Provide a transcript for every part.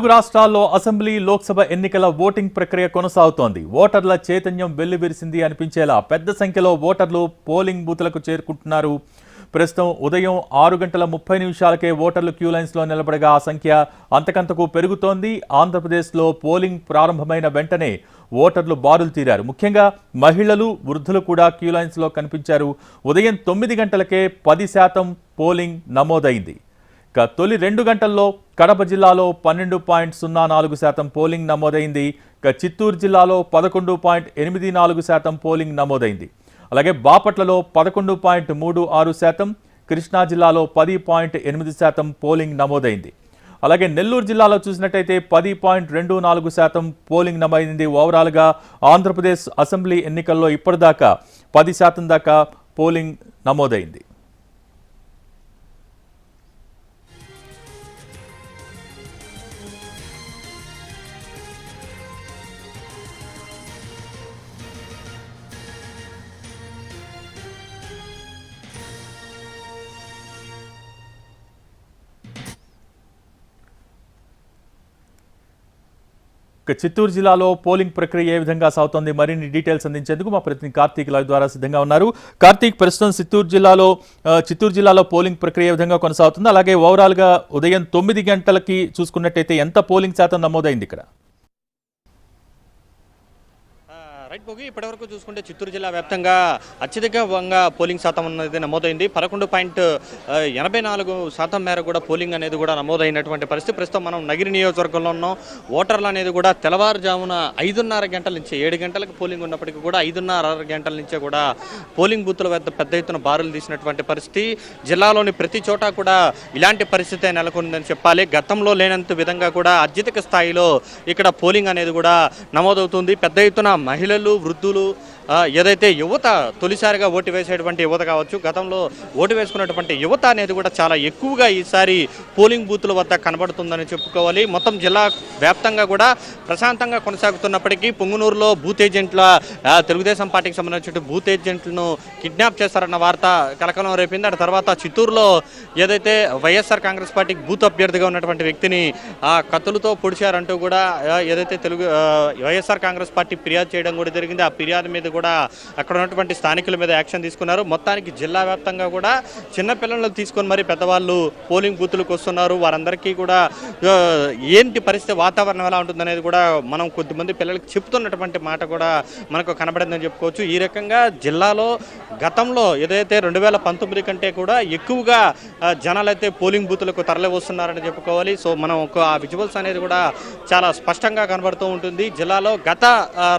తెలుగు రాష్ట్రాల్లో అసెంబ్లీ లోక్సభ ఎన్నికల ఓటింగ్ ప్రక్రియ కొనసాగుతోంది. ఓటర్ల చైతన్యం వెల్లివిరిసింది అనిపించేలా పెద్ద సంఖ్యలో ఓటర్లు పోలింగ్ బూత్లకు చేరుకుంటున్నారు. ప్రస్తుతం ఉదయం ఆరు గంటల ముప్పై నిమిషాలకే ఓటర్లు క్యూ లైన్స్లో నిలబడగా ఆ సంఖ్య అంతకంతకు పెరుగుతోంది. ఆంధ్రప్రదేశ్లో పోలింగ్ ప్రారంభమైన వెంటనే ఓటర్లు బారులు తీరారు. ముఖ్యంగా మహిళలు వృద్ధులు కూడా క్యూ లైన్స్లో కనిపించారు. ఉదయం తొమ్మిది గంటలకే పది శాతం పోలింగ్ నమోదైంది. ఇక తొలి రెండు గంటల్లో కడప జిల్లాలో పన్నెండు పాయింట్ సున్నా నాలుగు శాతం పోలింగ్ నమోదైంది. ఇక చిత్తూరు జిల్లాలో పదకొండు పాయింట్ ఎనిమిది నాలుగు శాతం పోలింగ్ నమోదైంది. అలాగే బాపట్లలో పదకొండు పాయింట్ మూడు ఆరు శాతం కృష్ణా జిల్లాలో పది పాయింట్ ఎనిమిది శాతం పోలింగ్ నమోదైంది. అలాగే నెల్లూరు జిల్లాలో చూసినట్టయితే పది పాయింట్ రెండు నాలుగు శాతం పోలింగ్ నమోదైంది. ఓవరాల్గా ఆంధ్రప్రదేశ్ అసెంబ్లీ ఎన్నికల్లో ఇప్పటిదాకా పది శాతం దాకా పోలింగ్ నమోదైంది. ఇక చిత్తూరు జిల్లాలో పోలింగ్ ప్రక్రియ ఏ విధంగా సాగుతోంది మరిన్ని డీటెయిల్స్ అందించేందుకు మా ప్రతినిధి కార్తీక్ లైవ్ ద్వారా సిద్ధంగా ఉన్నారు. కార్తీక్ ప్రస్తుతం చిత్తూరు జిల్లాలో చిత్తూరు జిల్లాలో పోలింగ్ ప్రక్రియ ఏ విధంగా కొనసాగుతుంది? అలాగే ఓవరాల్గా ఉదయం తొమ్మిది గంటలకి చూసుకున్నట్టయితే ఎంత పోలింగ్ శాతం నమోదైంది ఇక్కడ ఆ, రైట్ భోగి ఇప్పటివరకు చూసుకుంటే చిత్తూరు జిల్లా వ్యాప్తంగా అత్యధికంగా పోలింగ్ శాతం అనేది నమోదైంది. పదకొండు పాయింట్ ఎనభై నాలుగు శాతం మేర కూడా పోలింగ్ అనేది కూడా నమోదైనటువంటి పరిస్థితి. ప్రస్తుతం మనం నగిరి నియోజకవర్గంలో ఉన్నాం. ఓటర్లు అనేది కూడా తెల్లవారుజామున ఐదున్నర గంటల నుంచి ఏడు గంటలకు పోలింగ్ ఉన్నప్పటికీ కూడా ఐదున్నర గంటల నుంచే కూడా పోలింగ్ బూత్ల వద్ద పెద్ద ఎత్తున బారులు తీసినటువంటి పరిస్థితి. జిల్లాలోని ప్రతి చోట కూడా ఇలాంటి పరిస్థితి నెలకొందని చెప్పాలి. గతంలో లేనంత విధంగా కూడా అత్యధిక స్థాయిలో ఇక్కడ పోలింగ్ అనేది కూడా నమోదవుతుంది. పెద్ద ఎత్తున మహిళలు వృద్ధులు ఏదైతే యువత తొలిసారిగా ఓటు వేసేటువంటి యువత కావచ్చు గతంలో ఓటు వేసుకున్నటువంటి యువత అనేది కూడా చాలా ఎక్కువగా ఈసారి పోలింగ్ బూత్ల వద్ద కనబడుతుందని చెప్పుకోవాలి. మొత్తం జిల్లా వ్యాప్తంగా కూడా ప్రశాంతంగా కొనసాగుతున్నప్పటికీ పొంగునూరులో బూత్ ఏజెంట్ల తెలుగుదేశం పార్టీకి సంబంధించిన బూత్ ఏజెంట్లను కిడ్నాప్ చేస్తారన్న వార్త కలకలం రేపింది. ఆ తర్వాత చిత్తూరులో ఏదైతే వైఎస్ఆర్ కాంగ్రెస్ పార్టీకి బూత్ అభ్యర్థిగా ఉన్నటువంటి వ్యక్తిని ఆ కత్తులతో పొడిచారంటూ కూడా ఏదైతే తెలుగు వైఎస్ఆర్ కాంగ్రెస్ పార్టీ ఫిర్యాదు చేయడం కూడా జరిగింది. ఆ ఫిర్యాదు మీద కూడా అక్కడ ఉన్నటువంటి స్థానికుల మీద యాక్షన్ తీసుకున్నారు. మొత్తానికి జిల్లా వ్యాప్తంగా కూడా చిన్న పిల్లలను తీసుకొని మరి పెద్దవాళ్ళు పోలింగ్ బూతులకు వస్తున్నారు. వారందరికీ కూడా ఏంటి పరిస్థితి వాతావరణం ఎలా ఉంటుందనేది కూడా మనం కొద్దిమంది పిల్లలకి చెప్తున్నటువంటి మాట కూడా మనకు కనబడిందని చెప్పుకోవచ్చు. ఈ రకంగా జిల్లాలో గతంలో ఏదైతే రెండు వేల పంతొమ్మిది కంటే కూడా ఎక్కువగా జనాలైతే జనాలు అయితే పోలింగ్ బూతులకు తరలి వస్తున్నారని చెప్పుకోవాలి. సో మనం ఒక ఆ విజువల్స్ అనేది కూడా చాలా స్పష్టంగా కనబడుతూ ఉంటుంది. జిల్లాలో గత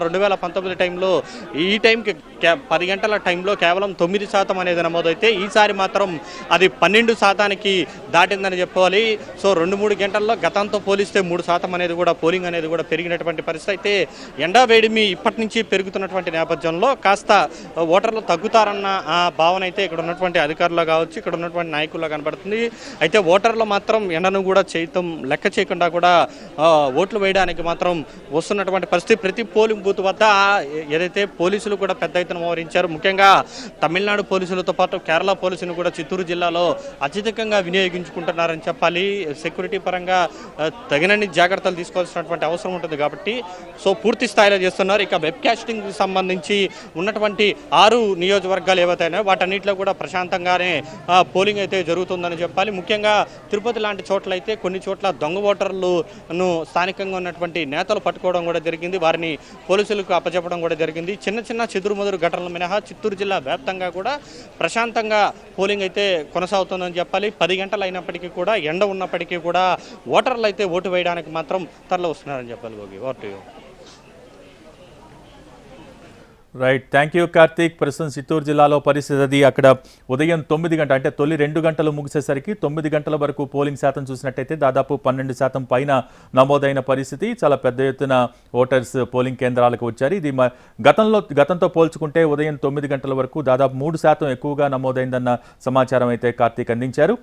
రెండు వేల పంతొమ్మిది టైంలో ఈ టైంకి పది గంటల టైంలో కేవలం తొమ్మిది శాతం అనేది నమోదైతే ఈసారి మాత్రం అది పన్నెండు శాతానికి దాటిందని చెప్పుకోవాలి. సో రెండు మూడు గంటల్లో గతంతో పోలిస్తే మూడు శాతం అనేది కూడా పోలింగ్ అనేది కూడా పెరిగినటువంటి పరిస్థితి అయితే ఎండా వేడిమి ఇప్పటి నుంచి పెరుగుతున్నటువంటి నేపథ్యంలో కాస్త ఓటర్లు తగ్గుతారని ఆ భావన అయితే ఇక్కడ ఉన్నటువంటి అధికారులు కావచ్చు ఇక్కడ ఉన్నటువంటి నాయకుల్లో కనబడుతుంది. అయితే ఓటర్లు మాత్రం ఎండను కూడా చేయటం లెక్క చేయకుండా కూడా ఓట్లు వేయడానికి మాత్రం వస్తున్నటువంటి పరిస్థితి. ప్రతి పోలింగ్ బూత్ వద్ద ఏదైతే పోలీసులు కూడా పెద్ద ఎత్తున మోహరించారు ముఖ్యంగా తమిళనాడు పోలీసులతో పాటు కేరళ పోలీసులు కూడా చిత్తూరు జిల్లాలో అత్యధికంగా వినియోగించుకుంటున్నారని చెప్పాలి. సెక్యూరిటీ పరంగా తగినన్ని జాగ్రత్తలు తీసుకోవాల్సినటువంటి అవసరం ఉంటుంది కాబట్టి సో పూర్తి స్థాయిలో చేస్తున్నారు. ఇక వెబ్ కాస్టింగ్ సంబంధించి ఉన్నటువంటి ఆరు నియోజకవర్గాలు ఏవైతే ఉన్నాయో వాటన్నిటిలో కూడా ప్రశాంతంగానే పోలింగ్ అయితే జరుగుతుందని చెప్పాలి. ముఖ్యంగా తిరుపతి లాంటి చోట్ల అయితే కొన్ని చోట్ల దొంగ ఓటర్లను స్థానికంగా ఉన్నటువంటి నేతలు పట్టుకోవడం కూడా జరిగింది. వారిని పోలీసులకు అప్పచెప్పడం కూడా జరిగింది. చిన్న చిన్న చెదురుమదురు ఘటనలు మినహా చిత్తూరు జిల్లా వ్యాప్తంగా కూడా ప్రశాంతంగా పోలింగ్ అయితే కొనసాగుతుందని చెప్పాలి. పది గంటలు అయినప్పటికీ కూడా ఎండ ఉన్నప్పటికీ కూడా ఓటర్లు అయితే ఓటు వేయడానికి మాత్రం తరలి వస్తున్నారని చెప్పాలి Bhogi. Vote right thank you Karthik ప్రస్తుతం చిత్తూరు జిల్లాలో పరిస్థితి అది. అక్కడ ఉదయం తొమ్మిది గంట అంటే తొలి రెండు గంటలు ముగిసేసరికి తొమ్మిది గంటల వరకు పోలింగ్ శాతం చూసినట్టయితే దాదాపు పన్నెండు శాతం పైన నమోదైన పరిస్థితి. చాలా పెద్ద ఎత్తున ఓటర్స్ పోలింగ్ కేంద్రాలకు వచ్చారు. ఇది మ- గతంలో గతంతో పోల్చుకుంటే ఉదయం తొమ్మిది గంటల వరకు దాదాపు మూడు శాతం ఎక్కువగా నమోదైందన్న సమాచారం అయితే కార్తీక్ అందించారు.